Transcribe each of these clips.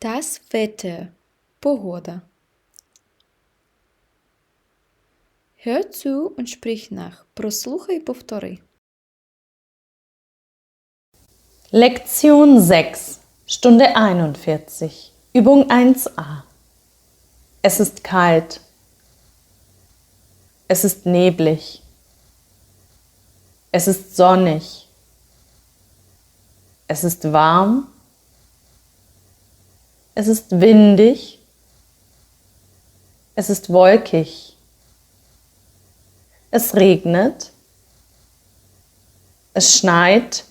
Das Wetter. Погода. Hör zu und sprich nach. Прослухай і повтори. Lektion 6, Stunde 41, Übung 1a. Es ist kalt. Es ist neblig. Es ist sonnig. Es ist warm. Es ist windig. Es ist wolkig. Es regnet. Es schneit.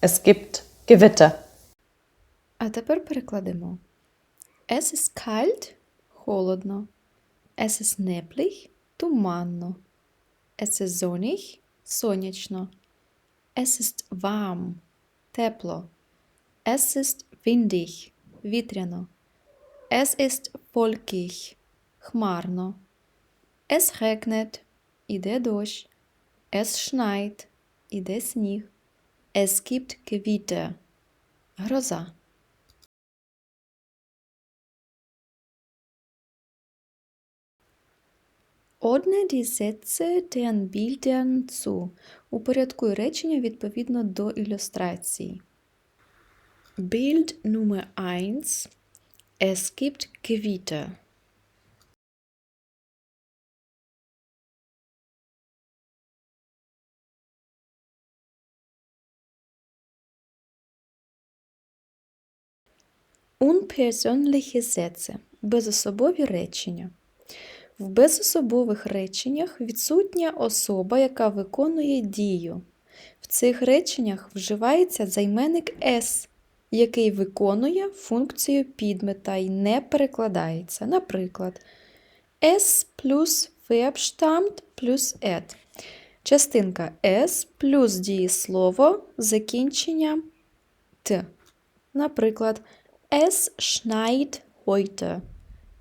Es gibt Gewitter. А тепер перекладемо. Es ist kalt – холодно. Es ist neblig – туманно. Es ist sonnig – сонячно. Es ist warm – тепло. Es ist windig – вітряно. Es ist wolkig – хмарно. Es regnet – іде дощ. Es schneit – іде сніг. Es gibt Gewitter – гроза. Ordne die Sätze den Bildern zu. Упорядкуй речення відповідно до ілюстрації. Bild Nummer 1. Es gibt Gewitter. Unpersönliche Sätze. Безособові речення. В безособових реченнях відсутня особа, яка виконує дію. В цих реченнях вживається займенник «с», який виконує функцію підмета і не перекладається. Наприклад, «es плюс Verb stammt плюс «et». Частинка «s» плюс дієслово закінчення «т». Наприклад, Es schneit heute.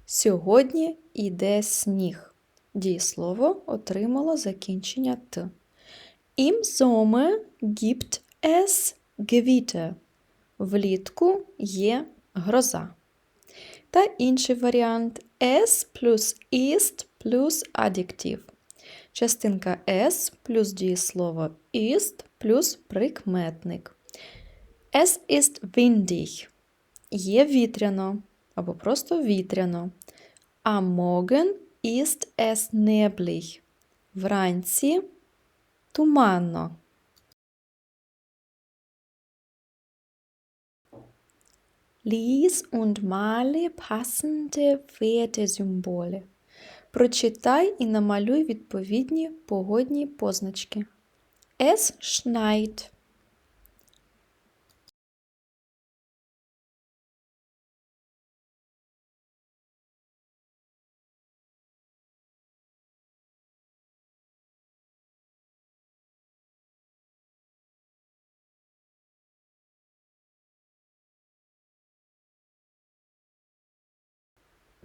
Сьогодні йде сніг. Дієслово отримало закінчення Т. Im Sommer gibt es Gewitter. Влітку є гроза. Та інший варіант es плюс ist плюс адjектив. Частинка s плюс дієслово ist плюс прикметник. Es ist windig. Є вітряно або просто вітряно. А morgen ist es neblig. Вранці туманно. Lies und male passende Wertesymbole. Прочитай і намалюй відповідні погодні позначки. Es schneit.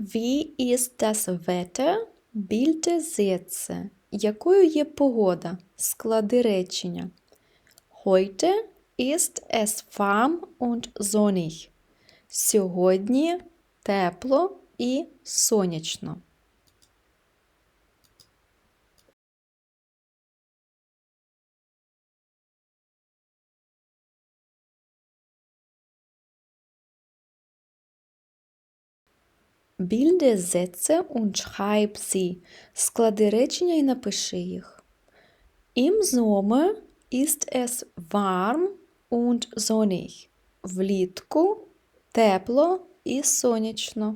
Wie ist das Wetter? Bilde Sätze. Якою є погода? Склади речення. Heute ist es warm und sonnig. Сьогодні тепло і сонячно. Bilde Sätze und schreib sie. Склади речення і напиши їх. Im Sommer ist es warm und sonnig. Влітку тепло і сонячно.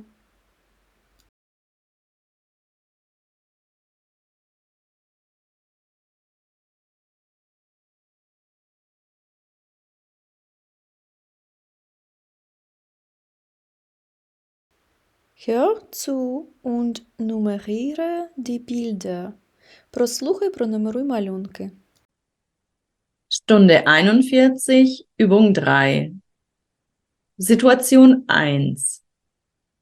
Hör zu und nummeriere die Bilder. Прослухай, пронумеруй малюнки. Stunde 41, Übung 3. Situation 1.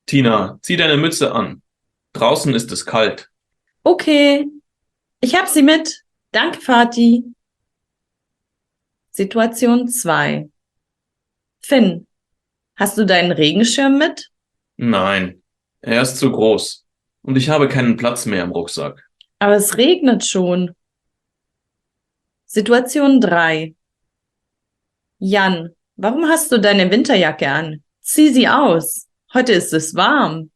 Tina, zieh deine Mütze an. Draußen ist es kalt. Okay, ich hab sie mit. Danke, Vati. Situation 2. Finn, Hast du deinen Regenschirm mit? Nein, er ist zu groß. Und ich habe keinen Platz mehr im Rucksack. Aber es regnet schon. Situation 3. Jan, warum hast du deine Winterjacke an? Zieh sie aus. Heute ist es warm.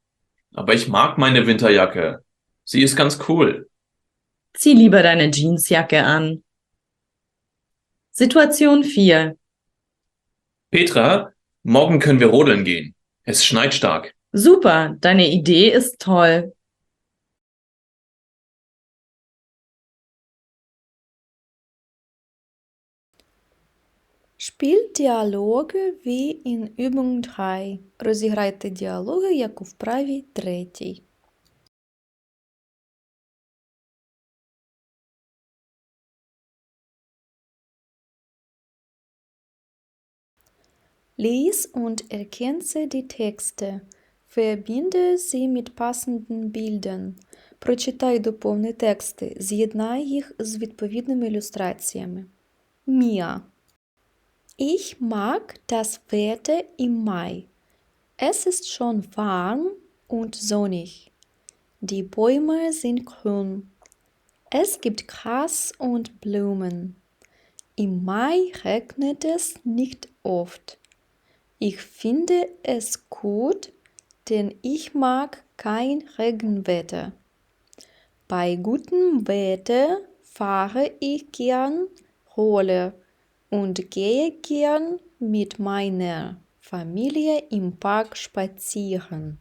Aber ich mag meine Winterjacke. Sie ist ganz cool. Zieh lieber deine Jeansjacke an. Situation 4. Petra, morgen können wir rodeln gehen. Es schneit stark. Super, deine Idee ist toll. Spielt діалоги wie in Übung 3. Розіграйте діалоги, як у вправі третій. Lies und ergänze die Texte. Verbinde sie mit passenden Bildern. Прочитай доповни тексти. З'єднай їх з відповідними ілюстраціями. Mia. Ich mag das Wetter im Mai. Es ist schon warm und sonnig. Die Bäume sind grün. Es gibt Gras und Blumen. Im Mai regnet es nicht oft. Ich finde es gut, denn ich mag kein Regenwetter. Bei gutem Wetter fahre ich gern Roller und gehe gern mit meiner Familie im Park spazieren.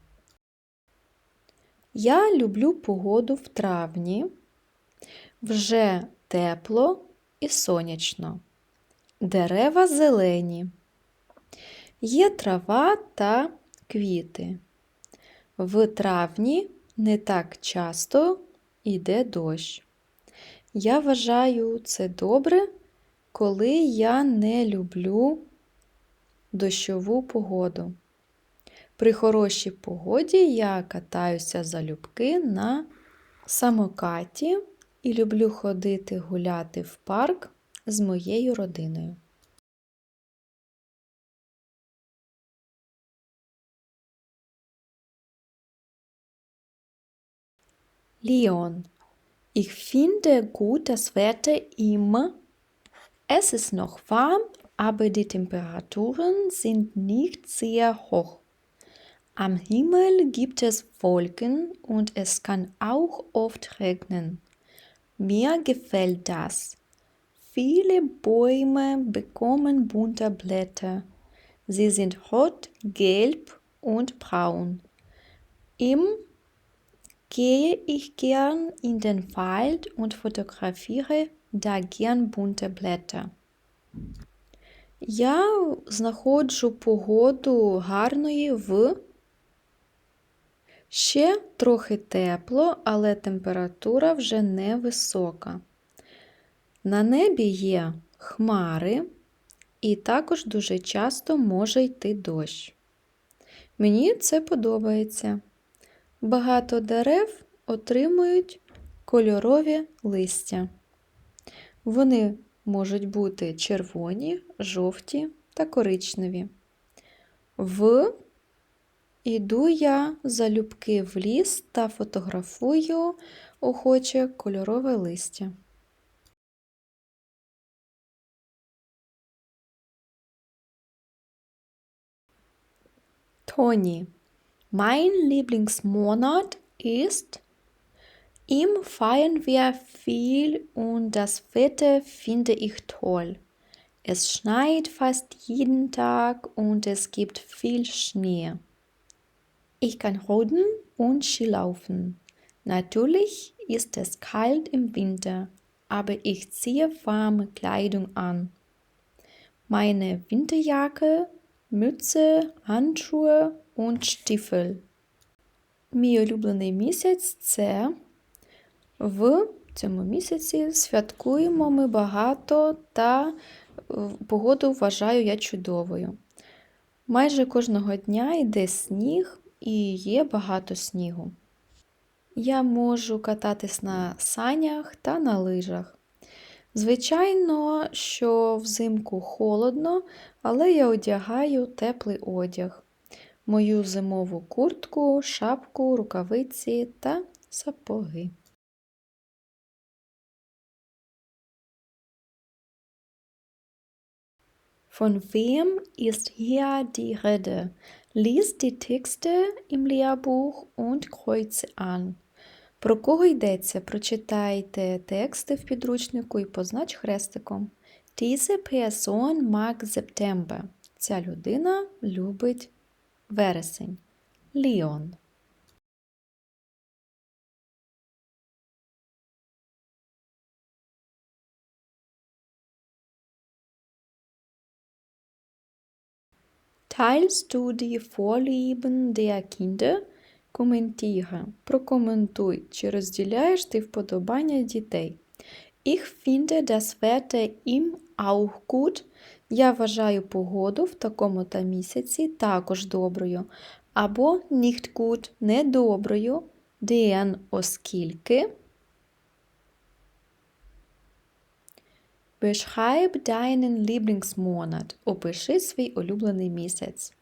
Я люблю погоду в травні. Вже тепло і сонячно. Дерева зелені. Є трава та квіти. В травні не так часто йде дощ. Я вважаю це добре, коли я не люблю дощову погоду. При хорошій погоді я катаюся залюбки на самокаті і люблю ходити гуляти в парк з моєю родиною. Leon. Ich finde gut das Wetter immer. Es ist noch warm, aber die Temperaturen sind nicht sehr hoch. Am Himmel gibt es Wolken und es kann auch oft regnen. Mir gefällt das. Viele Bäume bekommen bunte Blätter. Sie sind rot, gelb und braun. Im gehe ich gern in den Wald und fotografiere da gern bunte Blätter. Я знаходжу погоду гарної в ще трохи тепло, але температура вже невисока. На небі є хмари, і також дуже часто може йти дощ. Мені це подобається. Багато дерев отримують кольорові листя. Вони можуть бути червоні, жовті та коричневі. В іду я залюбки в ліс та фотографую охоче кольорове листя. Тоні. Mein Lieblingsmonat ist Im feiern wir viel und das Wetter finde ich toll. Es schneit fast jeden Tag und es gibt viel Schnee. Ich kann rodeln und Skilaufen. Natürlich ist es kalt im Winter, aber ich ziehe warme Kleidung an. Meine Winterjacke, Mütze, Handschuhe und Stiefel. Мій улюблений місяць це в цьому місяці святкуємо ми багато та е, погоду вважаю я чудовою. Майже кожного дня йде сніг і є багато снігу. Я можу кататись на санях та на лижах. Звичайно, що взимку холодно, але я одягаю теплий одяг. Мою зимову куртку, шапку, рукавиці та сапоги. Von wem ist hier die Rede? Lies die Texte im Lehrbuch und kreuze an. Про кого йдеться? Прочитайте тексти в підручнику і познач хрестиком. Diese Person mag September. Ця людина любить вересень. Leon. Teilst du die Vorlieben der Kinder? Коментіре. Прокоментуй, чи розділяєш ти вподобання дітей. Ich finde das Wetter im auch gut. Я вважаю погоду в такому та місяці також доброю. Або nicht gut – недоброю. Den оскільки. Beschreib deinen Lieblingsmonat. Опиши свій улюблений місяць.